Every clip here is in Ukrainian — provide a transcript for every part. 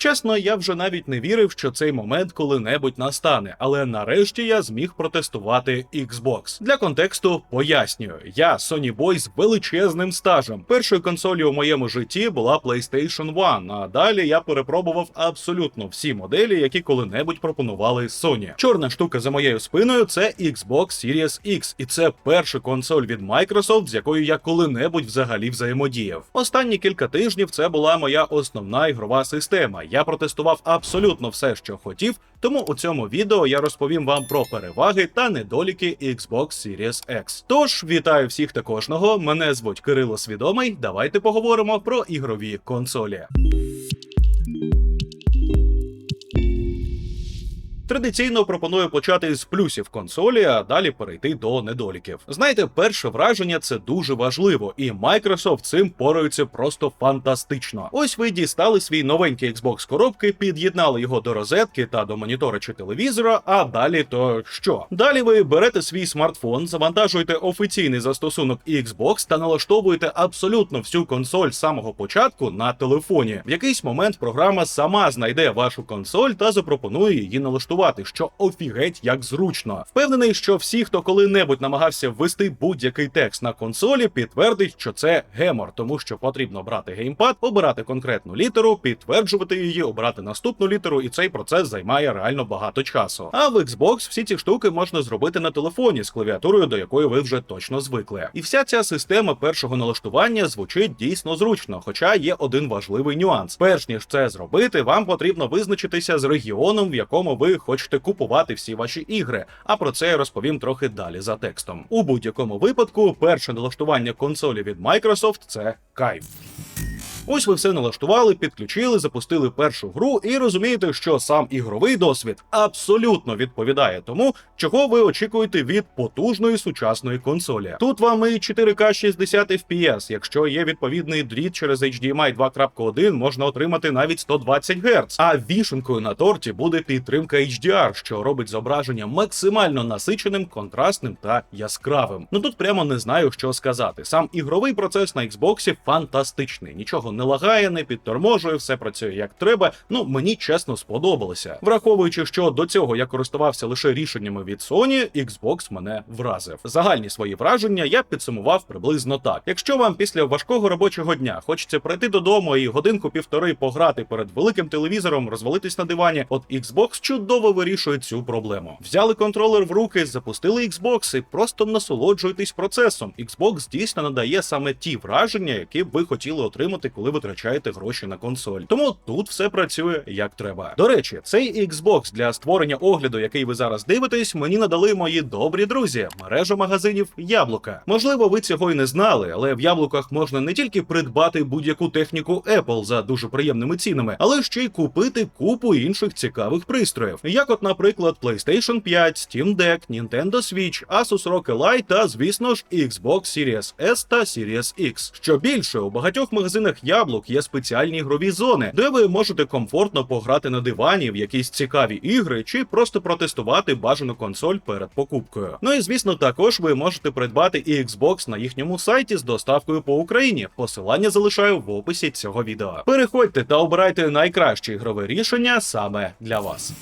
Чесно, я вже навіть не вірив, що цей момент коли-небудь настане, але нарешті я зміг протестувати Xbox. Для контексту пояснюю, я Sony Boy з величезним стажем. Першою консолью у моєму житті була PlayStation 1, а далі я перепробував абсолютно всі моделі, які коли-небудь пропонували Sony. Чорна штука за моєю спиною це Xbox Series X, і це перша консоль від Microsoft, з якою я коли-небудь взагалі взаємодіяв. Останні кілька тижнів це була моя основна ігрова система. Я протестував абсолютно все, що хотів, тому у цьому відео я розповім вам про переваги та недоліки Xbox Series X. Тож вітаю всіх та кожного. Мене звуть Кирило Свідомий. Давайте поговоримо про ігрові консолі. Традиційно пропоную почати з плюсів консолі, а далі перейти до недоліків. Знаєте, перше враження це дуже важливо, і Microsoft цим пораються просто фантастично. Ось ви дістали свій новенький Xbox коробки, під'єднали його до розетки та до монітора чи телевізора. А далі то що? Далі ви берете свій смартфон, завантажуєте офіційний застосунок Xbox та налаштовуєте абсолютно всю консоль з самого початку на телефоні. В якийсь момент програма сама знайде вашу консоль та запропонує її налаштувати, що офігеть як зручно. Впевнений, що всі, хто коли-небудь намагався ввести будь-який текст на консолі, підтвердить, що це гемор, тому що потрібно брати геймпад, обирати конкретну літеру, підтверджувати її, обирати наступну літеру, і цей процес займає реально багато часу. А в Xbox всі ці штуки можна зробити на телефоні з клавіатурою, до якої ви вже точно звикли. І вся ця система першого налаштування звучить дійсно зручно, хоча є один важливий нюанс. Перш ніж це зробити, вам потрібно визначитися з регіоном, в якому ви хочете купувати всі ваші ігри. А про це я розповім трохи далі за текстом. У будь-якому випадку, перше налаштування консолі від Microsoft – це кайф. Ось ви все налаштували, підключили, запустили першу гру і розумієте, що сам ігровий досвід абсолютно відповідає тому, чого ви очікуєте від потужної сучасної консолі. Тут вам і 4К 60 FPS, якщо є відповідний дріт через HDMI 2.1, можна отримати навіть 120 Гц. А вішенкою на торті буде підтримка HDR, що робить зображення максимально насиченим, контрастним та яскравим. Ну тут прямо не знаю, що сказати. Сам ігровий процес на Xbox фантастичний, нічого не лагає, не підторможує, все працює як треба. Ну мені чесно сподобалося. Враховуючи, що до цього я користувався лише рішеннями від Sony, Xbox мене вразив. Загальні свої враження я підсумував приблизно так. Якщо вам після важкого робочого дня хочеться прийти додому і годинку-півтори пограти перед великим телевізором, розвалитись на дивані, от Xbox чудово вирішує цю проблему. Взяли контролер в руки, запустили Xbox і просто насолоджуйтесь процесом. Xbox дійсно надає саме ті враження, які б ви хотіли отримати, коли витрачаєте гроші на консоль. Тому тут все працює як треба. До речі, цей Xbox для створення огляду, який ви зараз дивитесь, мені надали мої добрі друзі, мережа магазинів Яблука. Можливо, ви цього й не знали, але в яблуках можна не тільки придбати будь-яку техніку Apple за дуже приємними цінами, але ще й купити купу інших цікавих пристроїв, як, от, наприклад, PlayStation 5, Steam Deck, Nintendo Switch, Asus ROG Ally та, звісно ж, Xbox Series S та Series X. Що більше, у багатьох магазинах яблук є спеціальні ігрові зони, де ви можете комфортно пограти на дивані в якісь цікаві ігри чи просто протестувати бажану консоль перед покупкою. Ну і звісно, також ви можете придбати і Xbox на їхньому сайті з доставкою по Україні. Посилання залишаю в описі цього відео. Переходьте та обирайте найкраще ігрове рішення саме для вас.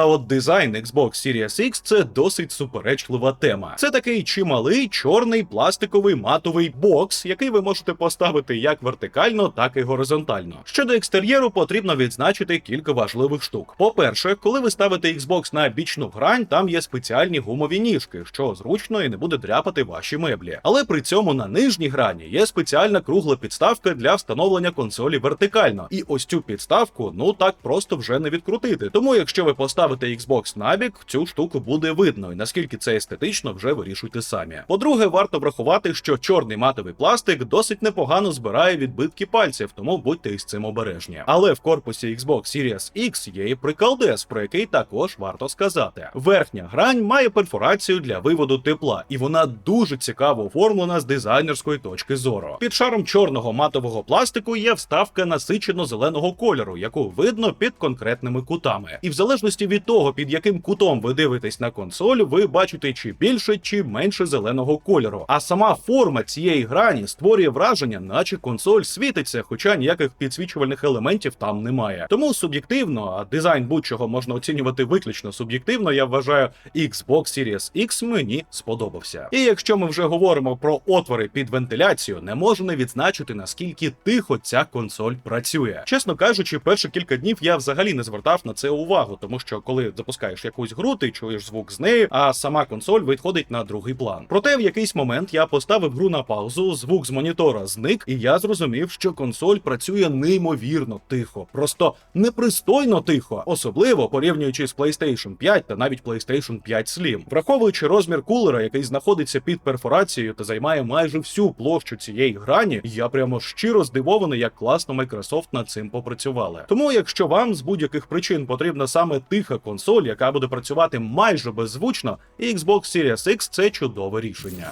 А от дизайн Xbox Series X це досить суперечлива тема. Це такий чималий чорний пластиковий матовий бокс, який ви можете поставити як вертикально, так і горизонтально. Щодо екстер'єру, потрібно відзначити кілька важливих штук. По-перше, коли ви ставите Xbox на бічну грань, там є спеціальні гумові ніжки, що зручно і не буде дряпати ваші меблі. Але при цьому на нижній грані є спеціальна кругла підставка для встановлення консолі вертикально. І ось цю підставку ну так просто вже не відкрутити. Тому, якщо ви поставите Xbox набік, цю штуку буде видно, і наскільки це естетично, вже вирішуйте самі. По-друге, варто врахувати, що чорний матовий пластик досить непогано збирає відбитки пальців, тому будьте із цим обережні. Але в корпусі Xbox Series X є і приколдес, про який також варто сказати. Верхня грань має перфорацію для виводу тепла, і вона дуже цікаво оформлена з дизайнерської точки зору. Під шаром чорного матового пластику є вставка насичено зеленого кольору, яку видно під конкретними кутами. І в залежності від того, під яким кутом ви дивитесь на консоль, ви бачите чи більше, чи менше зеленого кольору. А сама форма цієї грані створює враження, наче консоль світиться, хоча ніяких підсвічувальних елементів там немає. Тому суб'єктивно, а дизайн будь-чого можна оцінювати виключно суб'єктивно. Я вважаю, Xbox Series X мені сподобався. І якщо ми вже говоримо про отвори під вентиляцію, не можу не відзначити наскільки тихо ця консоль працює. Чесно кажучи, перші кілька днів я взагалі не звертав на це увагу, тому що коли запускаєш якусь гру, ти чуєш звук з неї, а сама консоль відходить на другий план. Проте в якийсь момент я поставив гру на паузу, звук з монітора зник, і я зрозумів, що консоль працює неймовірно тихо, просто непристойно тихо, особливо порівнюючи з PlayStation 5 та навіть PlayStation 5 Slim. Враховуючи розмір кулера, який знаходиться під перфорацією та займає майже всю площу цієї грані, я прямо щиро здивований, як класно Microsoft над цим попрацювали. Тому, якщо вам з будь-яких причин потрібна саме тиха консоль, яка буде працювати майже беззвучно, і Xbox Series X – це чудове рішення.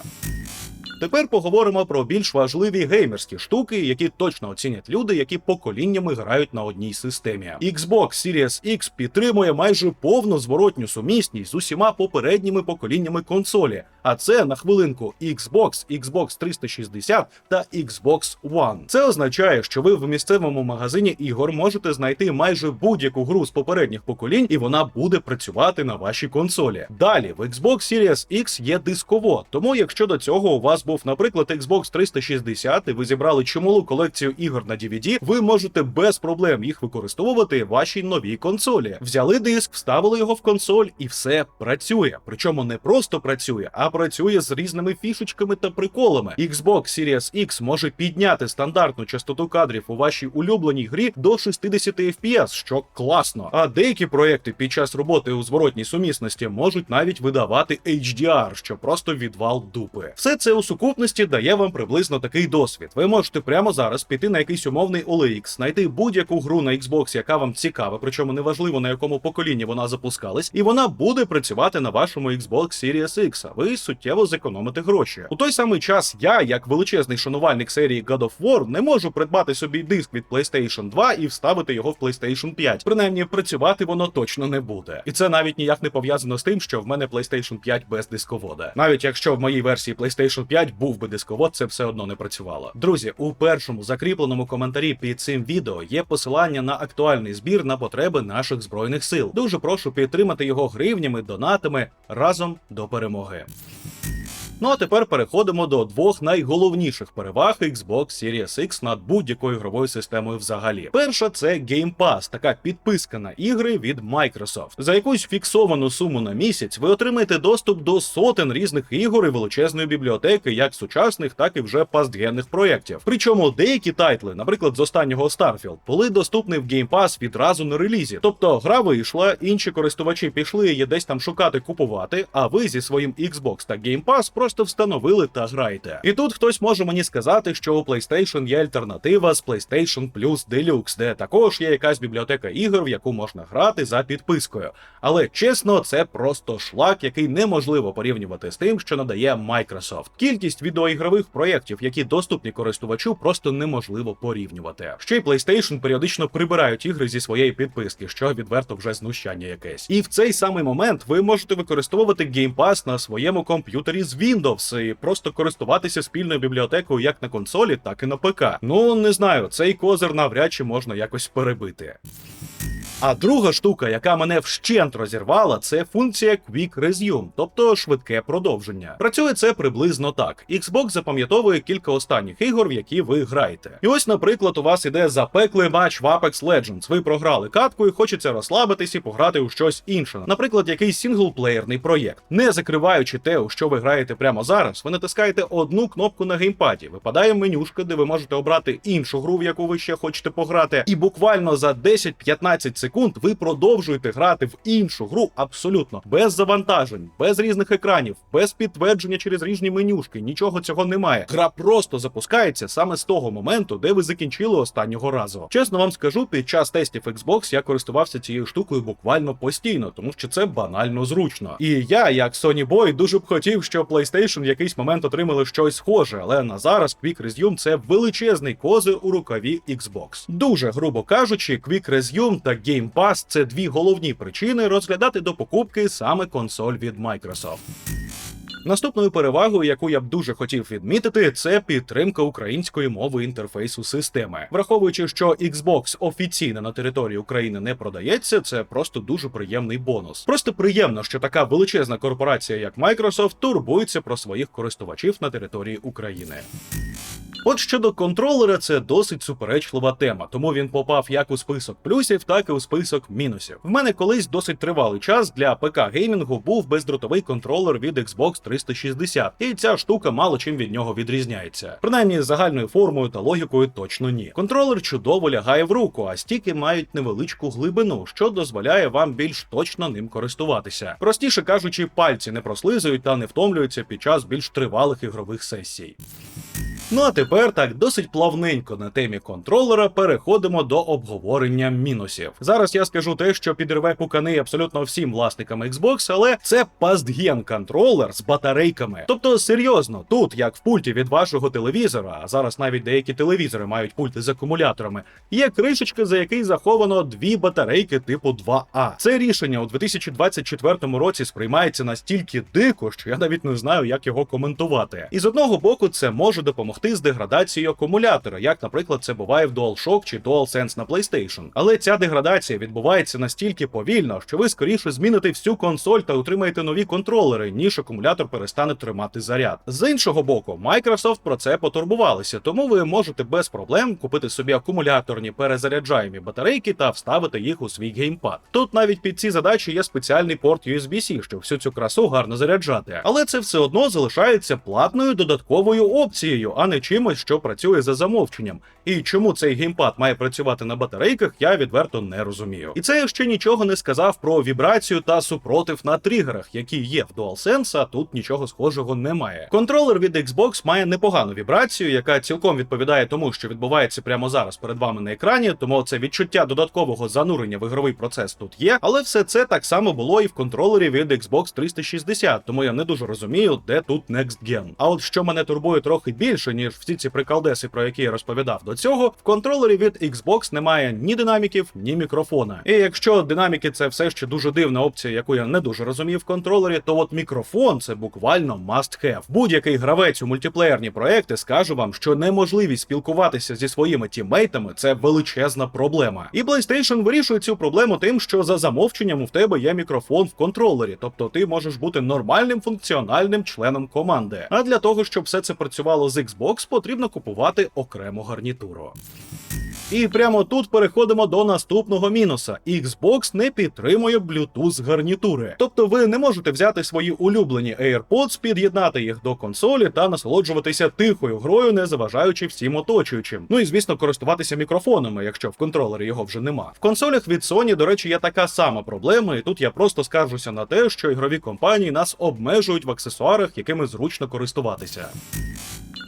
Тепер поговоримо про більш важливі геймерські штуки, які точно оцінять люди, які поколіннями грають на одній системі. Xbox Series X підтримує майже повну зворотню сумісність з усіма попередніми поколіннями консолі. А це на хвилинку Xbox, Xbox 360 та Xbox One. Це означає, що ви в місцевому магазині ігор можете знайти майже будь-яку гру з попередніх поколінь, і вона буде працювати на вашій консолі. Далі в Xbox Series X є дисковод, тому якщо до цього у вас був, наприклад, Xbox 360, і ви зібрали чималу колекцію ігор на DVD, ви можете без проблем їх використовувати в вашій новій консолі. Взяли диск, вставили його в консоль, і все працює. Причому не просто працює, а працює з різними фішечками та приколами. Xbox Series X може підняти стандартну частоту кадрів у вашій улюбленій грі до 60 FPS, що класно. А деякі проекти під час роботи у зворотній сумісності можуть навіть видавати HDR, що просто відвал дупи. Все це у сукупності дає вам приблизно такий досвід. Ви можете прямо зараз піти на якийсь умовний OLX, знайти будь-яку гру на Xbox, яка вам цікава, причому неважливо на якому поколінні вона запускалась, і вона буде працювати на вашому Xbox Series X, а ви суттєво зекономите гроші. У той самий час я, як величезний шанувальник серії God of War, не можу придбати собі диск від PlayStation 2 і вставити його в PlayStation 5. Принаймні, працювати воно точно не буде. І це навіть ніяк не пов'язано з тим, що в мене PlayStation 5 без дисковода. Навіть якщо в моїй версії PlayStation 5 був би дисковод, це все одно не працювало. Друзі, у першому закріпленому коментарі під цим відео є посилання на актуальний збір на потреби наших збройних сил. Дуже прошу підтримати його гривнями, донатами разом до перемоги. Ну а тепер переходимо до двох найголовніших переваг Xbox Series X над будь-якою ігровою системою взагалі. Перша це Game Pass, така підписка на ігри від Microsoft. За якусь фіксовану суму на місяць ви отримаєте доступ до сотень різних ігор і величезної бібліотеки, як сучасних, так і вже пастгенних проєктів. Причому деякі тайтли, наприклад, з останнього Starfield, були доступні в Game Pass відразу на релізі. Тобто гра вийшла, інші користувачі пішли її десь там шукати, купувати, а ви зі своїм Xbox та Game Pass просто встановили та граєте. І тут хтось може мені сказати, що у PlayStation є альтернатива з PlayStation Plus Deluxe, де також є якась бібліотека ігор, в яку можна грати за підпискою. Але чесно, це просто шлак, який неможливо порівнювати з тим, що надає Microsoft. Кількість відеоігрових проєктів, які доступні користувачу, просто неможливо порівнювати. Ще й PlayStation періодично прибирають ігри зі своєї підписки, що відверто вже знущання якесь. І в цей самий момент ви можете використовувати Game Pass на своєму комп'ютері з Windows і просто користуватися спільною бібліотекою як на консолі, так і на ПК. Ну не знаю, цей козир навряд чи можна якось перебити. А друга штука, яка мене вщент розірвала, це функція Quick Resume, тобто швидке продовження. Працює це приблизно так: Xbox запам'ятовує кілька останніх ігор, в які ви граєте. І ось, наприклад, у вас іде запеклий матч в Apex Legends. Ви програли катку і хочеться розслабитись і пограти у щось інше. Наприклад, якийсь синглплеєрний проєкт. Не закриваючи те, у що ви граєте прямо зараз, ви натискаєте одну кнопку на геймпаді. Випадає менюшка, де ви можете обрати іншу гру, в яку ви ще хочете пограти, і буквально за 10-15 секунд ви продовжуєте грати в іншу гру абсолютно без завантажень, без різних екранів, без підтвердження через різні менюшки. Нічого цього немає. Гра просто запускається саме з того моменту, де ви закінчили останнього разу. Чесно вам скажу, під час тестів Xbox я користувався цією штукою буквально постійно, тому що це банально зручно. І я, як Sony Boy, дуже б хотів, щоб PlayStation в якийсь момент отримали щось схоже, але на зараз Quick Resume – це величезний козир у рукаві Xbox. Дуже грубо кажучи, Quick Resume та Game Game Pass – це дві головні причини розглядати до покупки саме консоль від Microsoft. Наступною перевагою, яку я б дуже хотів відмітити, це підтримка української мови інтерфейсу системи. Враховуючи, що Xbox офіційно на території України не продається, це просто дуже приємний бонус. Просто приємно, що така величезна корпорація, як Microsoft, турбується про своїх користувачів на території України. От щодо контролера, це досить суперечлива тема, тому він попав як у список плюсів, так і у список мінусів. В мене колись досить тривалий час для ПК геймінгу був бездротовий контролер від Xbox 360, і ця штука мало чим від нього відрізняється. Принаймні, загальною формою та логікою точно ні. Контролер чудово лягає в руку, а стіки мають невеличку глибину, що дозволяє вам більш точно ним користуватися. Простіше кажучи, пальці не прослизують та не втомлюються під час більш тривалих ігрових сесій. Ну а тепер так досить плавненько на темі контролера переходимо до обговорення мінусів. Зараз я скажу те, що підриве пукани абсолютно всім власникам Xbox, але це пастген контролер з батарейками. Тобто, серйозно, тут, як в пульті від вашого телевізора, а зараз навіть деякі телевізори мають пульти з акумуляторами, є кришечка, за який заховано дві батарейки типу 2А. Це рішення у 2024 році сприймається настільки дико, що я навіть не знаю, як його коментувати. І з одного боку, це може допомогти з деградацією акумулятора, як, наприклад, це буває в DualShock чи DualSense на PlayStation. Але ця деградація відбувається настільки повільно, що ви скоріше зміните всю консоль та отримаєте нові контролери, ніж акумулятор перестане тримати заряд. З іншого боку, Microsoft про це потурбувалися, тому ви можете без проблем купити собі акумуляторні перезаряджаємі батарейки та вставити їх у свій геймпад. Тут навіть під ці задачі є спеціальний порт USB-C, щоб всю цю красу гарно заряджати. Але це все одно залишається платною додатковою опцією, а не чимось, що працює за замовченням. І чому цей геймпад має працювати на батарейках, я відверто не розумію. І це я ще нічого не сказав про вібрацію та супротив на тригерах, які є в DualSense, а тут нічого схожого немає. Контролер від Xbox має непогану вібрацію, яка цілком відповідає тому, що відбувається прямо зараз перед вами на екрані, тому це відчуття додаткового занурення в ігровий процес тут є. Але все це так само було і в контролері від Xbox 360, тому я не дуже розумію, де тут Next Gen. А от що мене турбує трохи більше, ніж всі ці приколдеси, про які я розповідав до цього, в контролері від Xbox немає ні динаміків, ні мікрофона. І якщо динаміки це все ще дуже дивна опція, яку я не дуже розумію в контролері, то от мікрофон це буквально must have. Будь-який гравець у мультиплеєрні проекти скаже вам, що неможливість спілкуватися зі своїми тіммейтами це величезна проблема. І PlayStation вирішує цю проблему тим, що за замовченням у тебе є мікрофон в контролері, тобто ти можеш бути нормальним функціональним членом команди. А для того, щоб все це працювало з Xbox, потрібно купувати окрему гарнітуру. І прямо тут переходимо до наступного мінуса: Xbox не підтримує Bluetooth гарнітури. Тобто ви не можете взяти свої улюблені AirPods, під'єднати їх до консолі та насолоджуватися тихою грою, не заважаючи всім оточуючим. Ну і звісно, користуватися мікрофонами, якщо в контролері його вже нема. В консолях від Sony, до речі, є така сама проблема, і тут я просто скаржуся на те, що ігрові компанії нас обмежують в аксесуарах, якими зручно користуватися.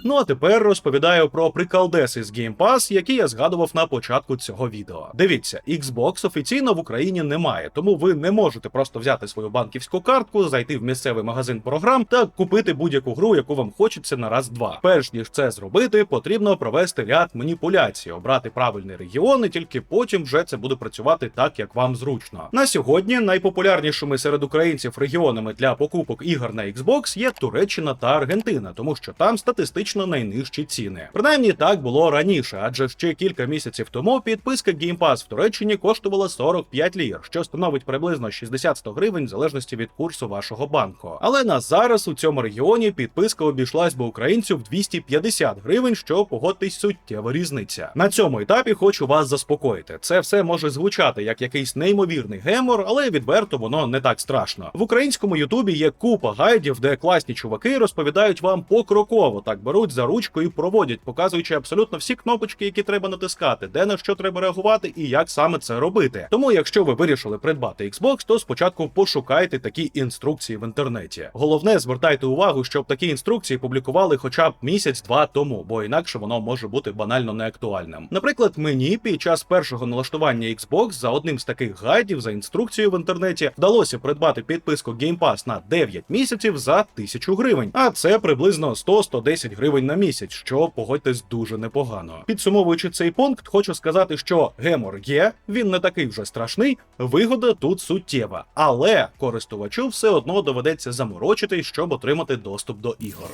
Ну а тепер розповідаю про приколдеси з Game Pass, які я згадував на початку цього відео. Дивіться, Xbox офіційно в Україні немає, тому ви не можете просто взяти свою банківську картку, зайти в місцевий магазин програм та купити будь-яку гру, яку вам хочеться на раз-два. Перш ніж це зробити, потрібно провести ряд маніпуляцій, обрати правильний регіон, і тільки потім вже це буде працювати так, як вам зручно. На сьогодні найпопулярнішими серед українців регіонами для покупок ігор на Xbox є Туреччина та Аргентина, тому що там статистично найнижчі ціни. Принаймні так було раніше, адже ще кілька місяців тому підписка Game Pass в Туреччині коштувала 45 лір, що становить приблизно 60-100 гривень в залежності від курсу вашого банку. Але на зараз у цьому регіоні підписка обійшлась би українцю в 250 гривень, що погодьтесь суттєва різниця. На цьому етапі хочу вас заспокоїти. Це все може звучати як якийсь неймовірний гемор, але відверто воно не так страшно. В українському Ютубі є купа гайдів, де класні чуваки розповідають вам покроково, так беруть за ручку і проводять, показуючи абсолютно всі кнопочки, які треба натискати, де на що треба реагувати і як саме це робити. Тому, якщо ви вирішили придбати Xbox, то спочатку пошукайте такі інструкції в інтернеті. Головне, звертайте увагу, щоб такі інструкції публікували хоча б місяць-два тому, бо інакше воно може бути банально неактуальним. Наприклад, мені під час першого налаштування Xbox за одним з таких гайдів за інструкцією в інтернеті вдалося придбати підписку Game Pass на 9 місяців за 1000 гривень, а це приблизно 100-110 гривень гривень на місяць, що погодьтесь дуже непогано. Підсумовуючи цей пункт, хочу сказати, що гемор є, він не такий вже страшний. Вигода тут суттєва, але користувачу все одно доведеться заморочитись, щоб отримати доступ до ігор.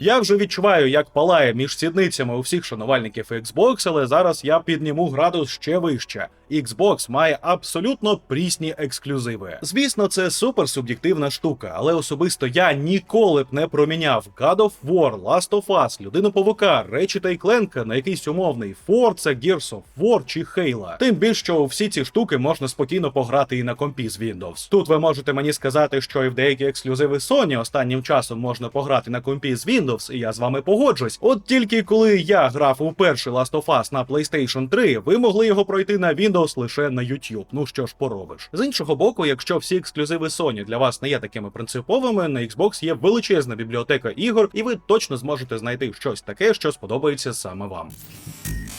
Я вже відчуваю, як палає між сідницями у всіх шанувальників Xbox, але зараз я підніму градус ще вище. Xbox має абсолютно прісні ексклюзиви. Звісно, це супер суб'єктивна штука, але особисто я ніколи б не проміняв God of War, Last of Us, Людину Павука, Речі та Кленка на якийсь умовний Forza, Gears of War чи Halo. Тим більше, що всі ці штуки можна спокійно пограти і на компі з Windows. Тут ви можете мені сказати, що і в деякі ексклюзиви Sony останнім часом можна пограти на компі з Windows, і я з вами погоджусь. От тільки коли я грав у перший Last of Us на PlayStation 3, ви могли його пройти на Windows лише на YouTube. Ну що ж поробиш. З іншого боку, якщо всі ексклюзиви Sony для вас не є такими принциповими, на Xbox є величезна бібліотека ігор, і ви точно зможете знайти щось таке, що сподобається саме вам.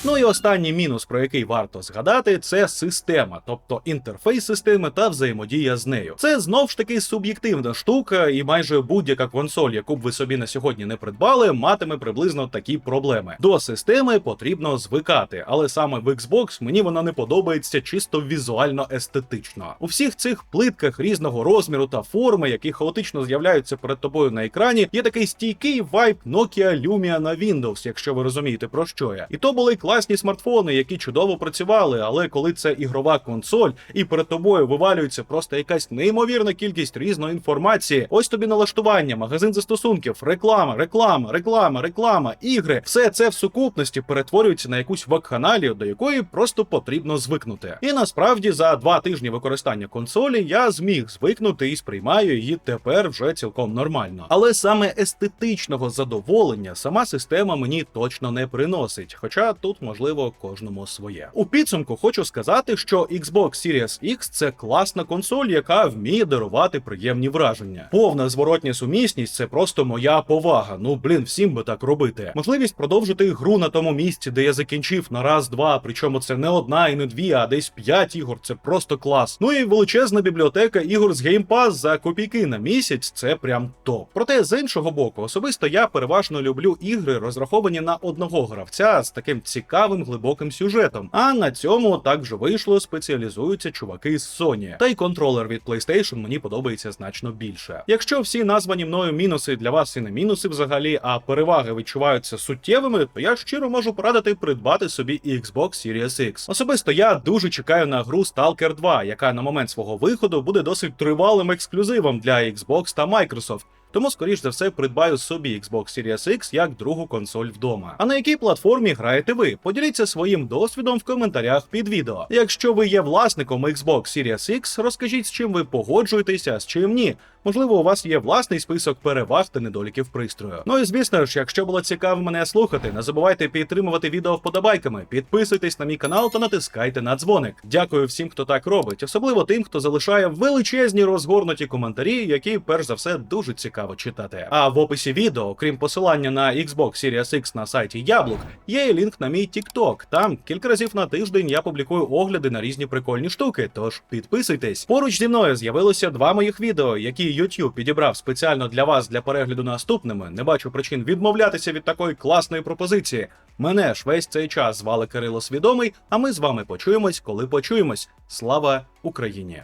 Ну і останній мінус, про який варто згадати, це система, тобто інтерфейс системи та взаємодія з нею. Це знов ж таки суб'єктивна штука, і майже будь-яка консоль, яку б ви собі на сьогодні не придбали, матиме приблизно такі проблеми. До системи потрібно звикати, але саме в Xbox мені вона не подобається чисто візуально естетично. У всіх цих плитках різного розміру та форми, які хаотично з'являються перед тобою на екрані, є такий стійкий вайб Nokia Lumia на Windows, якщо ви розумієте про що я. І то були класні смартфони, які чудово працювали, але коли це ігрова консоль, і перед тобою вивалюється просто якась неймовірна кількість різної інформації. Ось тобі налаштування, магазин застосунків, реклама, реклама, реклама, реклама, ігри. Все це в сукупності перетворюється на якусь вакханалію, до якої просто потрібно звикнути. І насправді за два тижні використання консолі я зміг звикнути і сприймаю її тепер вже цілком нормально. Але саме естетичного задоволення сама система мені точно не приносить. Хоча тут можливо кожному своє. У підсумку хочу сказати, що Xbox Series X це класна консоль, яка вміє дарувати приємні враження. Повна зворотня сумісність це просто моя повага. Ну блін, всім би так робити. Можливість продовжити гру на тому місці, де я закінчив на раз-два. Причому це не одна і не дві, а десь п'ять ігор. Це просто клас. Ну і величезна бібліотека ігор з Game Pass за копійки на місяць. Це прям топ. Проте з іншого боку, особисто я переважно люблю ігри, розраховані на одного гравця з таким цікавим глибоким сюжетом. А на цьому так же вийшло, спеціалізуються чуваки з Sony. Та й контролер від PlayStation мені подобається значно більше. Якщо всі названі мною мінуси для вас і не мінуси взагалі, а переваги відчуваються суттєвими, то я щиро можу порадити придбати собі Xbox Series X. Особисто я дуже чекаю на гру Stalker 2, яка на момент свого виходу буде досить тривалим ексклюзивом для Xbox та Microsoft. Тому, скоріш за все, придбаю собі Xbox Series X як другу консоль вдома. А на якій платформі граєте ви? Поділіться своїм досвідом в коментарях під відео. Якщо ви є власником Xbox Series X, розкажіть, з чим ви погоджуєтеся, з чим ні. Можливо, у вас є власний список переваг та недоліків пристрою. Ну і звісно ж, якщо було цікаво мене слухати, не забувайте підтримувати відео вподобайками, підписуйтесь на мій канал та натискайте на дзвоник. Дякую всім, хто так робить, особливо тим, хто залишає величезні розгорнуті коментарі, які перш за все дуже цікаво читати. А в описі відео, окрім посилання на Xbox Series X на сайті Яблук, є і лінк на мій TikTok. Там кілька разів на тиждень я публікую огляди на різні прикольні штуки. Тож підписуйтесь. Поруч зі мною з'явилося два моїх відео, які YouTube підібрав спеціально для вас для перегляду наступними. Не бачу причин відмовлятися від такої класної пропозиції. Мене ж весь цей час звали Кирило Свідомий, а ми з вами почуємось, коли почуємось. Слава Україні!